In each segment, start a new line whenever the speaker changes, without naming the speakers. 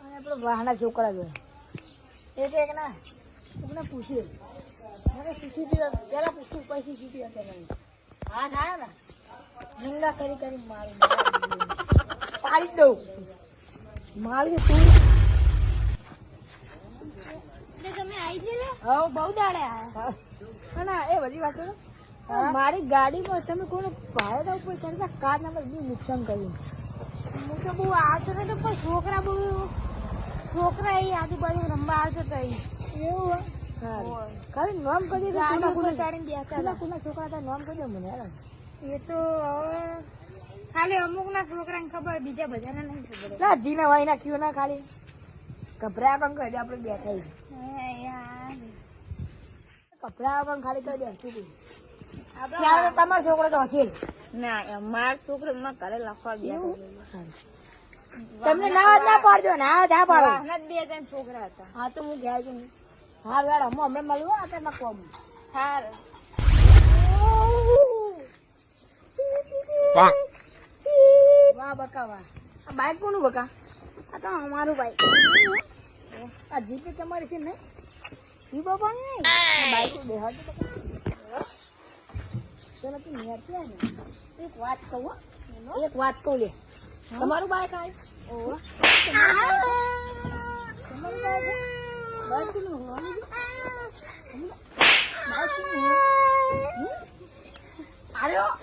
અને આપણે વાહના છોકરા જો એ છે કે ના તમને પૂછ્યું મને સીસીટીવી પેલા પૂછ્યું પછી સીસીટીવી હતા હા થાય ને નંગા કરી કરી મારી પાડી દઉં મારી તું
તમે આવી છે
હા. બહુ દાડે આયા ના ના એ બધી વાતો મારી ગાડીમાં તમે કોઈને ભાડે ઉપર ચડતા કાર નંબર બી નુકસાન કર્યું.
હું તો બહુ આવતો નતો પણ છોકરા બહુ છોકરા એ આજુબાજુ રમવા આવતો હતો
એવું ખાલી નામ કરી
ગાડી ઉપર ચડીને બેસતા
કોના છોકરા હતા નામ કરી મને યાર
એ તો હવે ખાલી અમુક ના છોકરાને ખબર બીજા બધાને નહીં ખબર.
ના જીના વાઈ ના કયો ના ખાલી. કપડા પણ દે આપણે બેઠા. કપડા પણ ખાલી કહ્યું?
આપણે
ત્યારે તમારો છોકરો તો હશે
ના માર છોકરો ઘરે લખવા? ગયા
તમને ના ના પાડજો ના ના પાડો.
બે ત્રણ છોકરા હતા.
હા તો હું ગયા છું હા વેળ હું હમણાં મળવું આ તમે કોમ
હાર.
વાહ. બકા વાહ આ બાઈક કોનું બકા?
આ તો અમારું બાઈક.
આ જીપે તમારી છે ને? ઈ બાપા ને બાઈક બેહાડ બકા ચલો તું નિયર ને. એક વાત કહું એક વાત કહું લે. તમારું બાઈક આય ઓહો.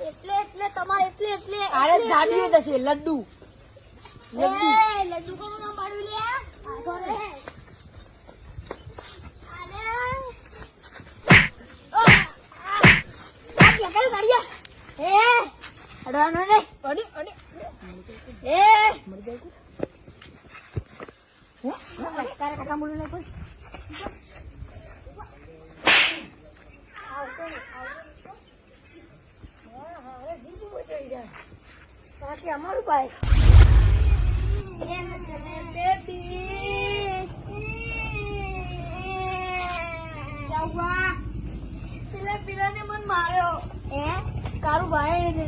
એટલે એટલે તમારે એટલે એટલે
આરે જાડવી હશે લડ્ડુ. લડ્ડુ.
લડ્ડુ કોનું નામ પાડ્યું લે આ કોણ રે? આલે. ઓ, આ, લગાડ ગાડિયા. એ, અડવાનો ને.
અડે અડે
એ,
મરી જાય હે તારે કાકા બોલું કોઈ બાકી અમારું ભાઈ
એ નચલે બેબી. યవ్વા. પેલા પેલાને મને માર્યો એ
કારું ભાઈ ને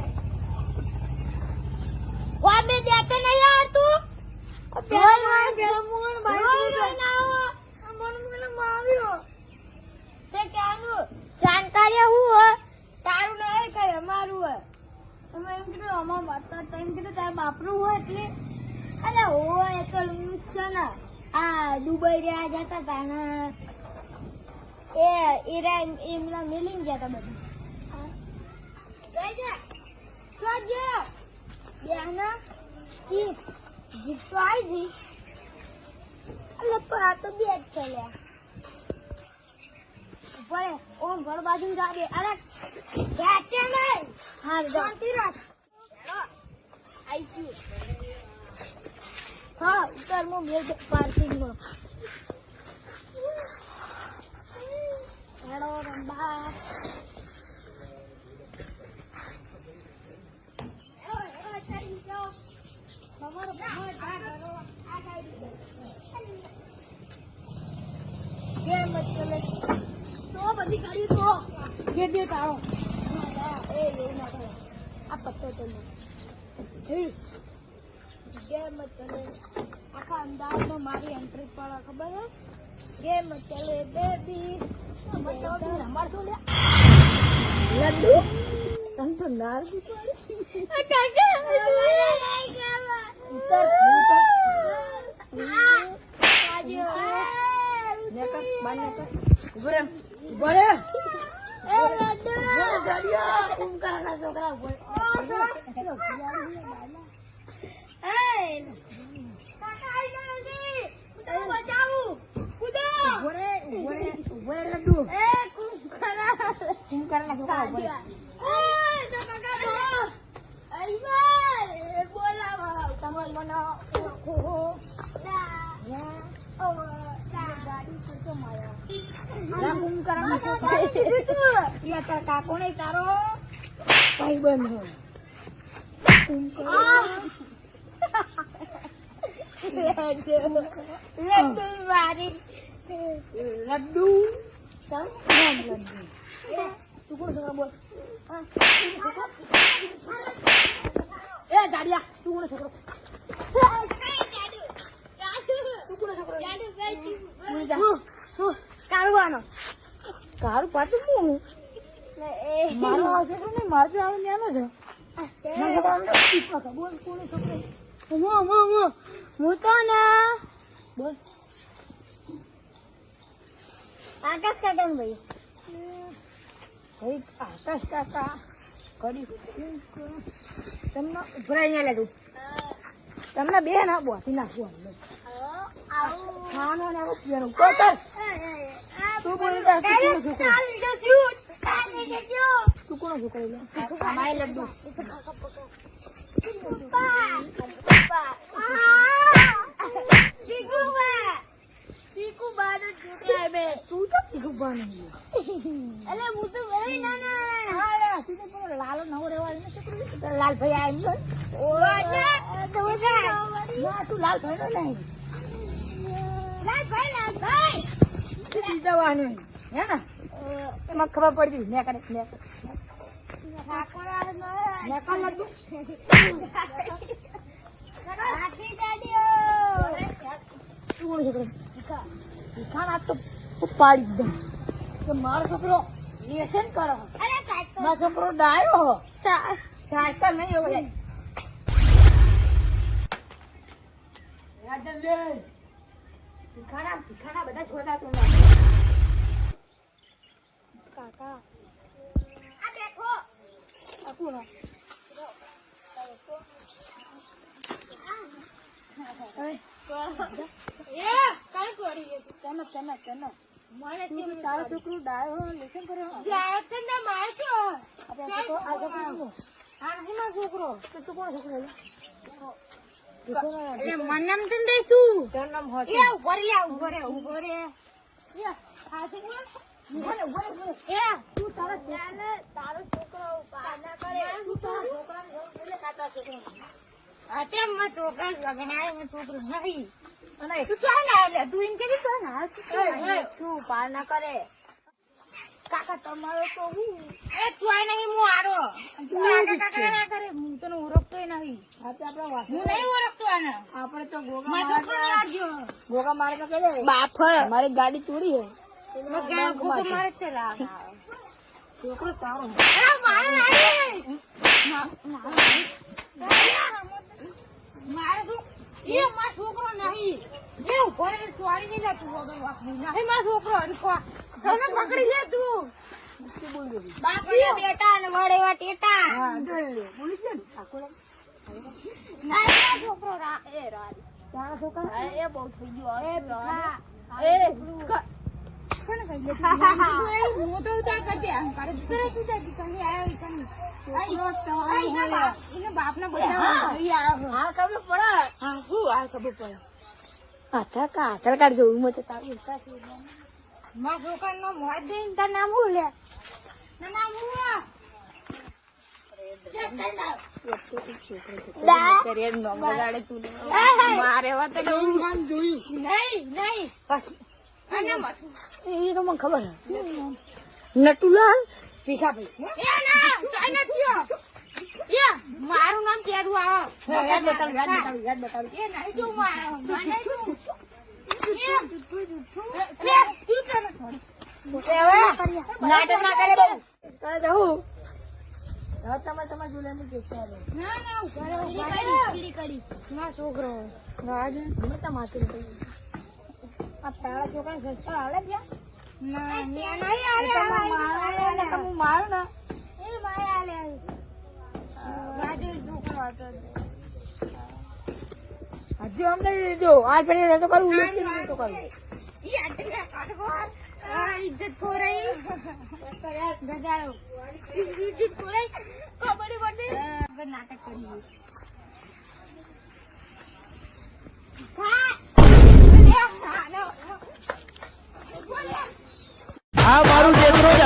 વા બે દેતે નહીં યાર તું
પેલા મારે પેલા મોહન ભાઈ
રોઈ રોઈને આવો. આ મને મને માર્યો તે ક્યાંનું જાણકારી હું હોય તારું નહીં કઈ અમારું હોય તમે એમ કીધું અમાર મારતા હતા એમ કીધું તારા બાપરું હોય એટલે અરે હોય એ તો એવું જ છે ને આ દુબઈ રહ્યા જતા હતા ને એ એરા એમના મિલિંગ ગયા હતા બધું ગઈ જા શું ગયા બેહના ઈ જીપ તો આવી ગઈ અલે પણ આ તો બે જ ચાલ્યા ઉપર હે. ઓમ ઘર બાજુ જા દે અરે જાચે નહીં હા શાંતિ રાખ આઈ ગયું હા ઉતર મો મેલ પાર્કિંગમાં. હેડો રંબા તમારો આ કરો તો બધી ગાડી તો
જે બે તારો.
એ એવું ના આ પત્તો તો નહીં ગેમ ચલે આખા અમદાવાદમાં મારી એન્ટ્રી પડે ખબર હે ગેમ ચલે બેબી
અમાર શું લે લડ્ડુ તને તો નાર દીધો ઉતર નેકર બાર નેકર ઊભો રે ઊભો રે ગાડિયા કુમ કરાના છોકરા ઊભો રે ઊભો રે ઊભો રે ઊભો રે લડ્ડુ. કુમ કરાના છોકરા ઊભો રે? તમાર મને ઓહો ગાડી પર તો માર્યા ના કુમ કરાના છોકરા યા તાર કાકો નહીં તારો. ભાઈ બંધ લડ્ડુ ચાલ નામ લડ્ડુ તું કોણ છોકરા બોલ એ જાડિયા તું છોકરો? તું તું?
કાઢવાનો
તારું પાછું હું? મારો આ છોકરો નહીં મારો તો આવે ન્યાનો છે. મારો છોકરો આમ તો પીપા છે. બોલ કોનો છોકરો?
હું તો ને
બોલ.
આકાશ કાકા ભાઈ.
ભાઈ આકાશ કાકા કરી તમને ઉભરાઈ અહીંયા લાગુ. તમને બે ના બોથી નાખું.
આવું
ખાવાનો ને આવો પીવાનો. કોતર તું. બોલી તું કોનો છોકરો? તું કોનો છોકરો લે અમારે લડ્ડુ તું તો તીખું બની હા તું તો પેલો લાલો નવો રહેવા એને છોકરો તું લાલભાઈ નો નહીં તું જીજાવાનો હે ને? એમાં ખબર પડી ગઈ કરે તો પાડી દે મારો છોકરો કરો? છોકરો ડાયો સાયકલ નહીં લે તીખાણા તીખાણા બધા છોટા તું
કાકા.
આ કોણ તને તને તને. તારો છોકરો ડાયો લેસન કરે. હો આપણે આ છોકરો આ છોકરો? આ નથી મારો છોકરો તો તું કોનો છોકરો લે? તીખાણા તારું નામ હોત. ઊભો રે, ઊભો રે. ઊભો રે, ઊભો રે, ઊભો રે. તું તારા છોકરા-
તારો છોકરો પાના કરે
તું તારા છોકરાને જવું બોલે છોકરો આ તારા છોકરો. અને એ, છોકરો
શું પાના કરે કાકા તમારો તો હું
આજે આપણા વાસણ-
હું નહીં ઓળખતો આને
તમારો તો ગોગા
મેં તો
મારવા-
થોડી વાર જો.
ગોગા મારવા ગયે.
બાપ
મારી ગાડી ચોરી હે
મેં ગોગા ગોગો મારે જ છે લા.
છોકરો તારો હે.
અરે મારે નહીં. મા- મારે- મારે શું- એ મારો છોકરો નહીં એ ઊભો રહે, ચોરી નહીં જતું તું. નહીં મારો છોકરો તને પકડી લે તું.
શું બોલ રહ્યો?
બાપ બેટા અને વડેવા ટેટા.
છોકરો એ
છોકરા
એ બહુ થઈ ગયું બાપને?
આધાર કાર્ડ આધાર કાર્ડ જોવું મત તારું
મારા છોકરાનું નામ મોજ દઈને તારું નામ શું લે? નામ
હે નટુલાલ
ના. એ, મારું નામ કેરું આવે.
નાટક ના કરે બહુ. તારે જવું તમે તમે જોડે મૂકી
ના, ના, ઊભા રહો, ઊભા રહો.
ના છોકરો. રાજ ગમે ત્યાં માથું આ તારા છોકરાને સંસ્કાર હાલે ત્યાં
ના, ના, નહીં આલે,
તમે
આલે,
ને
આલે.
તમે મારો ને?
એ મારે આલે, આલે. રાજુ છોકરો હતો.
હજી અમને જો આજ પડી તો કરું ઉલ્લેખ કરી કરું
ઈ આટલા કાઢવા. મારી ઇજ્જત ખોરાઈ? ગજાળો ખોરાઈ? કોમેડી બને નાટક કર્યું આ મારું જેતરો જ